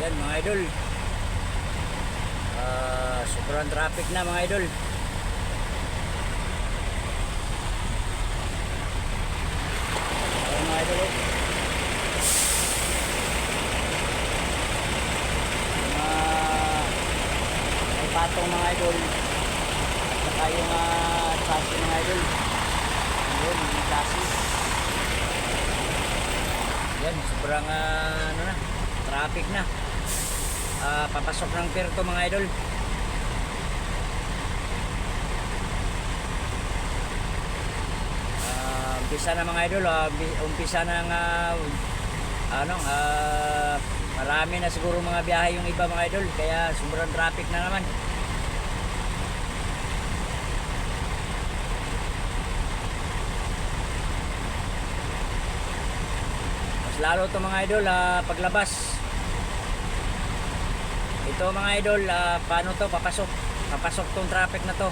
Ayan mga idol. Ah, sobrang traffic na mga idol. Ayan idol. Mga may patong mga idol. At saka yung uh, chassis mga idol. Yun, yung chassis. Yan, sobrang ah, ano na, traffic na. Ah, papasok ng pier to mga idol. Ah, umpisa na mga idol, bi- umpisa na ng ah, ano, ah, marami na siguro mga biyahe yung iba mga idol, kaya sobrang traffic na naman. Mas lalo to mga idol, ah, paglabas. Ito mga idol, ah, paano to papasok? Papasok tong traffic na to.